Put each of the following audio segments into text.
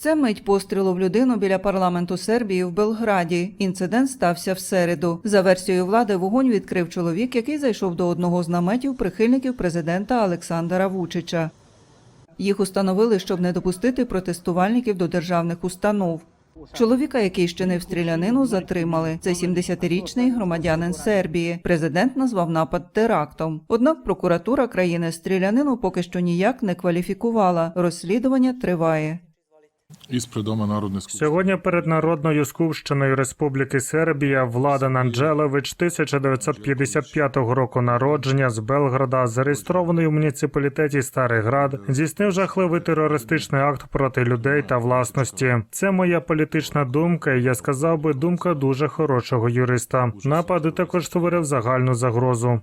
Це мить пострілу в людину біля парламенту Сербії в Белграді. Інцидент стався в середу. За версією влади, вогонь відкрив чоловік, який зайшов до одного з наметів прихильників президента Олександра Вучича. Їх установили, щоб не допустити протестувальників до державних установ. Чоловіка, який щинив стрілянину, затримали. Це 70-річний громадянин Сербії. Президент назвав напад терактом. Однак прокуратура країни стрілянину поки що ніяк не кваліфікувала. Розслідування триває. Сьогодні перед Народною Скупщиною Республіки Сербія Владан Анджелевич 1955 року народження з Белграда, зареєстрований у муніципалітеті Старий Град, здійснив жахливий терористичний акт проти людей та власності. Це моя політична думка, і я сказав би думка дуже хорошого юриста. Напад також створив загальну загрозу.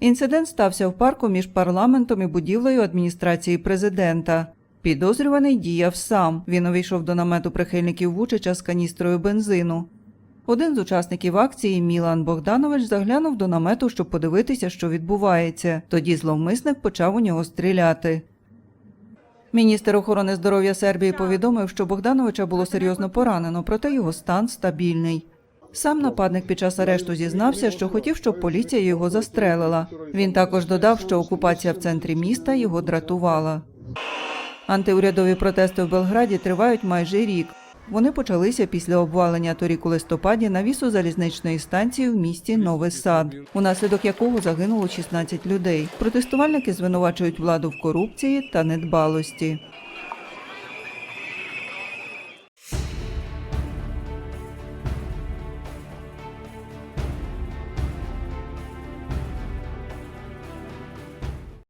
Інцидент стався в парку між парламентом і будівлею адміністрації президента. Підозрюваний діяв сам. Він увійшов до намету прихильників Вучича з каністрою бензину. Один з учасників акції Мілан Богданович заглянув до намету, щоб подивитися, що відбувається. Тоді зловмисник почав у нього стріляти. Міністр охорони здоров'я Сербії повідомив, що Богдановича було серйозно поранено, проте його стан стабільний. Сам нападник під час арешту зізнався, що хотів, щоб поліція його застрелила. Він також додав, що окупація в центрі міста його дратувала. Антиурядові протести в Белграді тривають майже рік. Вони почалися після обвалення торік у листопаді навісу залізничної станції в місті Новий Сад, унаслідок якого загинуло 16 людей. Протестувальники звинувачують владу в корупції та недбалості.